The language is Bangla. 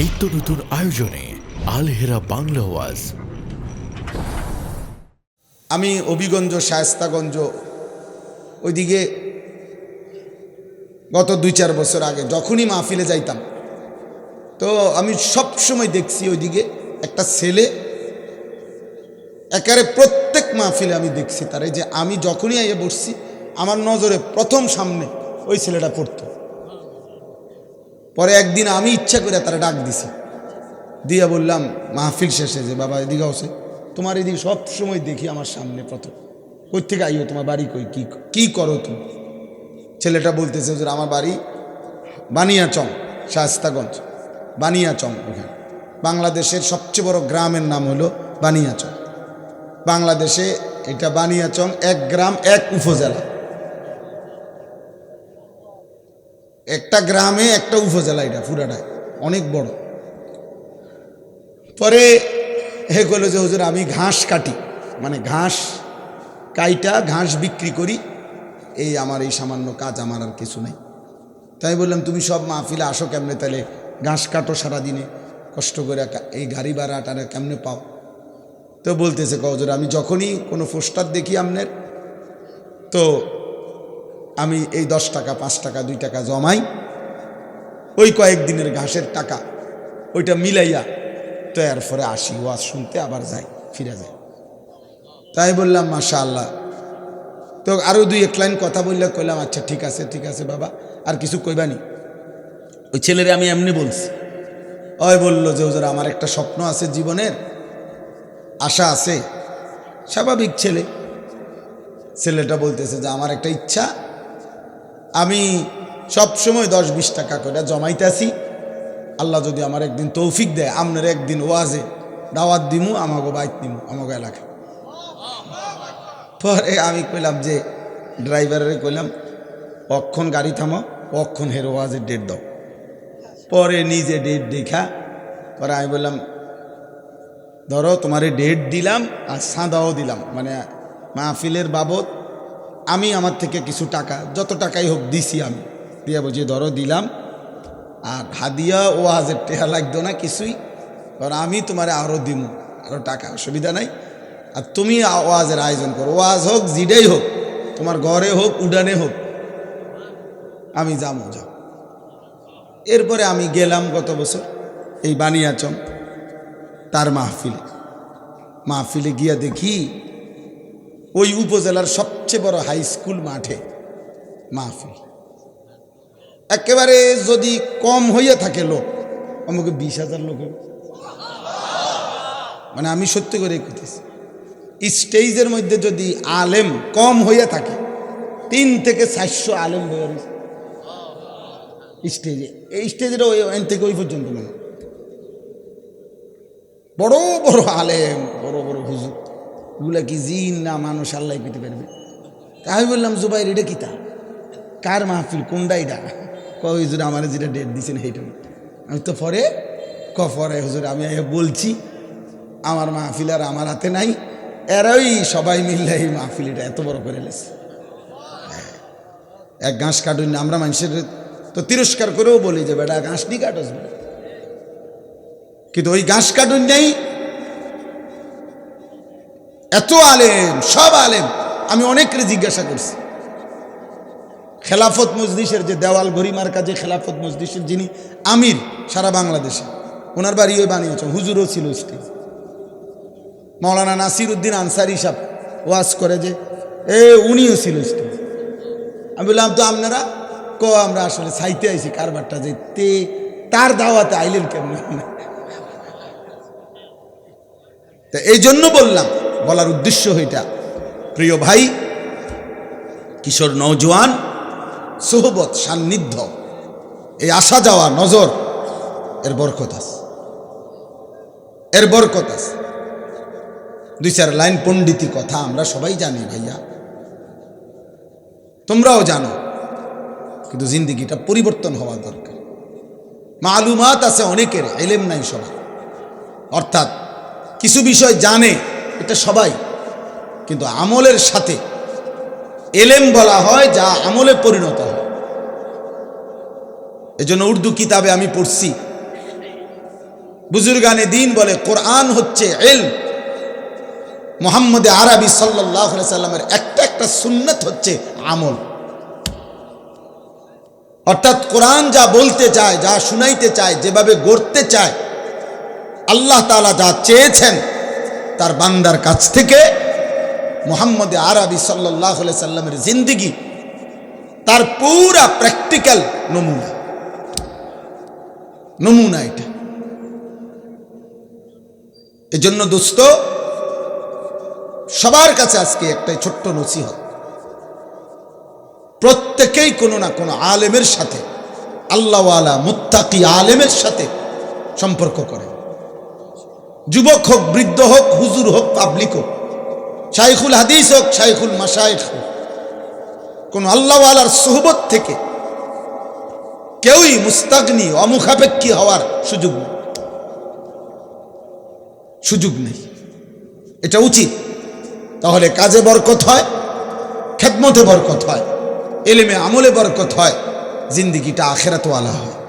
নিত্য নতুন আয়োজনে আলহেরা বাংলা ওয়াজ। আমি অভিগঞ্জ, শায়স্তাগঞ্জ, ওইদিকে গত দুই চার বছর আগে যখনই মাহফিলে যাইতাম, তো আমি সব সময় দেখছি ওইদিকে একটা ছেলে একারে প্রত্যেক মাহফিলে আমি দেখছি তারে। যে আমি যখনই আইয়ে বসছি, আমার নজরে প্রথম সামনে ওই ছেলেটা পড়তো। পরে একদিন আমি ইচ্ছা করে তারা ডাক দিছি। দিয়া বললাম, মাহফিল শেষে যে বাবা এদিকে আছে তোমার এদিকে সব সময় দেখি আমার সামনে প্রথম। কই থেকে আইও, তোমার বাড়ি কই? কি কি করো তুমি? ছেলেটা বলতেছে যে আমার বাড়ি বানিয়াচং শাস্তাগঞ্জ বানিয়াচং ওখানে। বাংলাদেশের সবচেয়ে বড় গ্রামের নাম হলো বানিয়াচং। বাংলাদেশে এটা বানিয়াচং, এক গ্রাম, এক উপজেলা। একটা গ্রামে, একটা উপজেলা এটা পুরাটায় অনেক বড়। পরে হে করল যে, হুজুর, আমি ঘাস কাটি। মানে ঘাস কাইটা, ঘাস বিক্রি করি। এই আমার এই সামান্য কাজ আমার আর কিছু নেই। তাই বললাম, তুমি সব মাহফিলে আসো কেমনে? তাহলে ঘাস কাটো সারাদিনে। কষ্ট করে এই গাড়ি ভাড়াটা কেমনে পাও? তো বলতেছে কজর আমি যখনই কোনো পোস্টার দেখি আপনার তো আমি এই দশ টাকা, পাঁচ টাকা, দুই টাকা জমাই। ওই কয়েকদিনের ঘাসের টাকা, ওইটা মিলাইয়া তো এরপরে আসি, ওয়াজ শুনতে আবার যাই, ফিরে যাই। তাই বললাম মাশা আল্লাহ তো আরও দুই এক লাইন কথা বললে কইলাম আচ্ছা ঠিক আছে ঠিক আছে বাবা, আর কিছু কইবানি ওই ছেলেরে আমি এমনি বলছি। ওই বলল যে, হুজুর, আমার একটা স্বপ্ন আছে জীবনের, আশা আছে, স্বাভাবিক ছেলে। ছেলেটা বলতেছে যে, আমার একটা ইচ্ছা আমি সব সময় দশ বিশ টাকা করে জমাইতেছি। আল্লাহ যদি আমার একদিন তৌফিক দেয় আপনার একদিন ওয়াজে দাওয়াত দিমু আমাকে বাইক দিমু আমাকে এলাকায়। পরে আমি কইলাম যে, ড্রাইভারের কইলাম, অক্ষণ গাড়ি থামো, অক্ষণ হের ওয়াজের ডেট দাও। পরে নিজে ডেট দেখা, পরে আমি বললাম, ধরো তোমারে ডেট দিলাম আর সাদাও দিলাম। মানে মাহফিলের বাবদ আমি আমার থেকে কিছু টাকা, যত টাকাই হোক দিছি আমি। দিয়ে বলছি ধরো দিলাম, আর হাদিয়া ও হাজার টাকা লাগতো না কিছুই কারণ আমি তোমারে আরও দিমু আরও টাকা, অসুবিধা নাই। আর তুমি ওয়াজের আয়োজন করো, ওয়াজ হোক, জিডেই হোক, তোমার ঘরে হোক, উডানে হোক, আমি যাব যাও। এরপরে আমি গেলাম গত বছর, এই বানিয়াচম তার মাহফিলে। মাহফিলে গিয়া দেখি ওই উপজেলার সবচেয়ে বড় হাই স্কুল মাঠে মাহফিল। একেবারে যদি কম হইয়া থাকে লোক, আমাকে বিশ হাজার লোক মানে আমি সত্যি করে কইতেছি, স্টেজের মধ্যে যদি আলেম কম হইয়া থাকে, তিন থেকে চারশো আলেম বইয়া রয়েছে স্টেজে, এই স্টেজের ওই ওইন থেকে ওই পর্যন্ত মানে। বড় বড় আলেম, বড় বড় হুজুর। এগুলা কি জিন না মানুষ আল্লাহ পেতে পারবে? তা আমি বললাম, জুবাইর, এটা কি তা? কার মাহফিল? কোনটা এটা ক হুজুর, আমার যেটা ডেট দিয়েছেন সেইটা আমি তো পরে ক পরে হুজুর, আমি বলছি, আমার মাহফিল আর আমার হাতে নাই। এরাই সবাই মিললে এই মাহফিলটা এত বড় করে লেছে। এক ঘাস কাটুন আমরা মানুষের তো তিরস্কার করেও বলি যে, বেটা, ঘাস নি কাটস কিন্তু ওই ঘাস কাটুন নেই এত আলেম, সব আলেম। আমি অনেকরে জিজ্ঞাসা করছি। খেলাফত মজলিসের যে দেওয়াল গরিমার কাজে খেলাফত মজলিসের যিনি আমির সারা বাংলাদেশে, ওনার বাড়ি ওই বানিয়েছে হুজুরও ছিল স্টেজ মৌলানা নাসির উদ্দিন আনসারি সাহ ওয়াজ করে যে, এ, উনিও ছিল স্টেজ আমি বললাম, তো আপনারা, ক, আমরা আসলে সাইতে আইছি কারবারটা যে তে, তার দাওয়াতে আইলেন কেমন? তা এই জন্য বললাম বলার উদ্দেশ্য হইটা প্রিয় ভাই, কিশোর নৌজওয়ান সোহবত সান্নিধ্য, এই আসা যাওয়া নজর, এর বরকত আছে। এর বরকত আছে। দুই চার লাইন পণ্ডিতি কথা আমরা সবাই জানি ভাইয়া। তোমরাও জানো, কিন্তু জিন্দিগিটা পরিবর্তন হওয়া দরকার। মালুমাত আছে অনেকের, এলেম নাই সবার। অর্থাৎ কিছু বিষয় জানে এটা সবাই। কিন্তু আমলের সাথে এলেম বলা হয়, যা আমলে পরিণত হয়। এজন্য উর্দু কিতাবে আমি পড়ছি। বুজুর্গানে দিন বলে, কোরআন হচ্ছে এল মোহাম্মদ আরবি সাল্লাহ সাল্লামের একটা একটা সুন্নত হচ্ছে আমল। অর্থাৎ কোরআন যা বলতে চায়, যা শুনাইতে চায়, যেভাবে গড়তে চায়, আল্লাহ তালা যা চেয়েছেন তার বান্দার কাছ থেকে মোহাম্মদ আরবি সাল্লাহ সাল্লামের জিন্দিগি, তার পুরা প্র্যাকটিক্যাল নমুনা। নমুনা এটা। এজন্য দোস্ত, সবার কাছে আজকে একটাই ছোট্ট নসিহত। প্রত্যেকেই কোনো না কোনো আলেমের সাথে, আল্লাহওয়ালা মুত্তাকি আলেমের সাথে সম্পর্ক করে যুবক হোক, বৃদ্ধ হোক, হুজুর হোক, পাবলিক হোক, শাইখুল হাদিস হোক, শাইখুল মাসায়েখ হোক, কোন আল্লাহওয়ালার সোহবত থেকে কেউই মুস্তাগনি, অমুখাপেক্ষী হওয়ার সুযোগ নেই। সুযোগ নেই। এটা উচিত। তাহলে কাজে বরকত হয়, খেদমতে বরকত হয়, এলেমে আমলে বরকত হয়, জিন্দিগিটা আখেরাতওয়ালা হয়।